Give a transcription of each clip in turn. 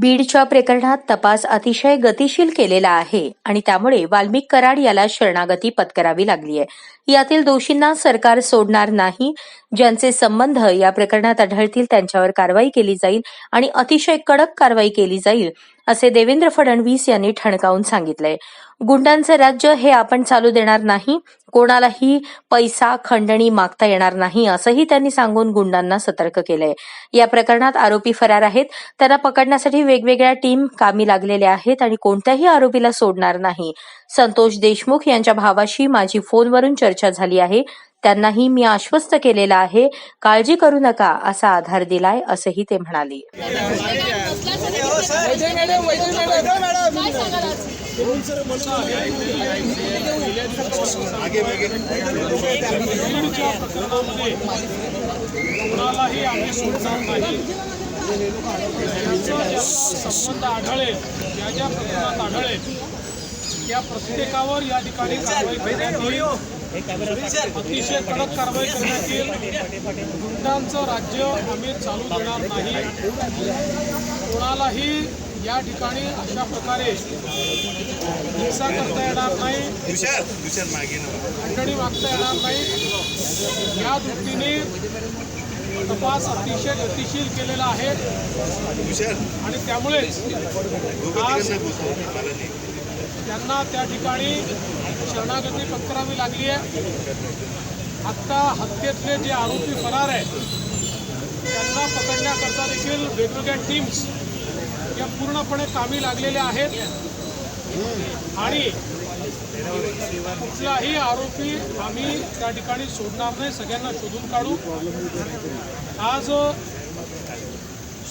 बीडच्या प्रकरणात तपास अतिशय गतिशील केलेला आहे आणि त्यामुळे वाल्मिक कराड याला शरणागती पत्करावी लागली आहे. यातील दोषींना सरकार सोडणार नाही ज्यांचे संबंध या प्रकरणात आढळतील त्यांच्यावर कारवाई केली जाईल आणि अतिशय कडक कारवाई केली जाईल असे देवेंद्र फडणवीस यांनी ठणकावून सांगितलंय गुंडांचे राज्य हे आपण चालू देणार नाही. कोणालाही पैसा खंडणी मागता येणार नाही असंही त्यांनी सांगून गुंडांना सतर्क केलंय या प्रकरणात आरोपी फरार आहेत. त्यांना पकडण्यासाठी वेगवेगळ्या टीम कामी लागलेल्या आहेत आणि कोणत्याही आरोपीला सोडणार नाही. संतोष देशमुख यांच्या भावाशी माझी फोनवरून चर्चा झाली आहे. त्यांनाही मी आश्वस्त केलेलं आहे. काळजी करू नका असा आधार दिलाय असंही ते म्हणाले. वैद्य मॅडम वैद्य मॅडम काय सांगाल आज प्रकरणामध्ये कुणालाही आम्ही सोडणार नाही ज्यांचा संबंध आढळेल. ज्या ज्या प्रकरणात आढळेल त्या प्रत्येकावर या ठिकाणी कारवाई करण्यात येईल. अतिशय कडक कारवाई करण्यात येईल. गुंडांचं राज्य आम्ही चालू देणार नाही. कोणालाही या ठिकाणी अशा प्रकारे हिंसा करता येणार नाही. खंडणी मागता येणार नाही. या दृष्टीने तपास अतिशय गतिशील केलेला आहे. आणि त्यामुळेच त्यांना त्या ठिकाणी शरणागती पत्करावी लागली आहे. आत्ता हत्येतले जे आरोपी फरार आहेत त्यांना पकडण्याकरता देखील वेगवेगळ्या टीम्स या पूर्णपणे कामी लागलेल्या आहेत. आणि कुठलाही आरोपी आम्ही त्या ठिकाणी सोडणार नाही सगळ्यांना शोधून काढू. आज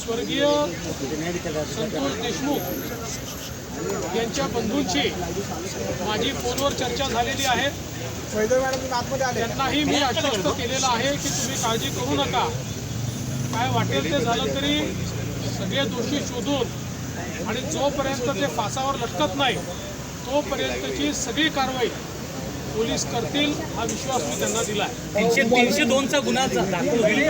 स्वर्गीय संतोष देशमुख यांच्या बंधूंची माझी फोनवर चर्चा झालेली आहे. त्यांनाही मी आश्वस्त केलेलं आहे की तुम्ही काळजी करू नका. काय वाटेल ते झालं तरी सगळे दोषी शोधून आणि जोपर्यंत ते फासावर लटकत नाही तोपर्यंतची सगळी कारवाई पोलीस करतील हा विश्वास मी त्यांना दिला आहे तीनशे तीनशे दोनचा गुन्हा दाखल होईल.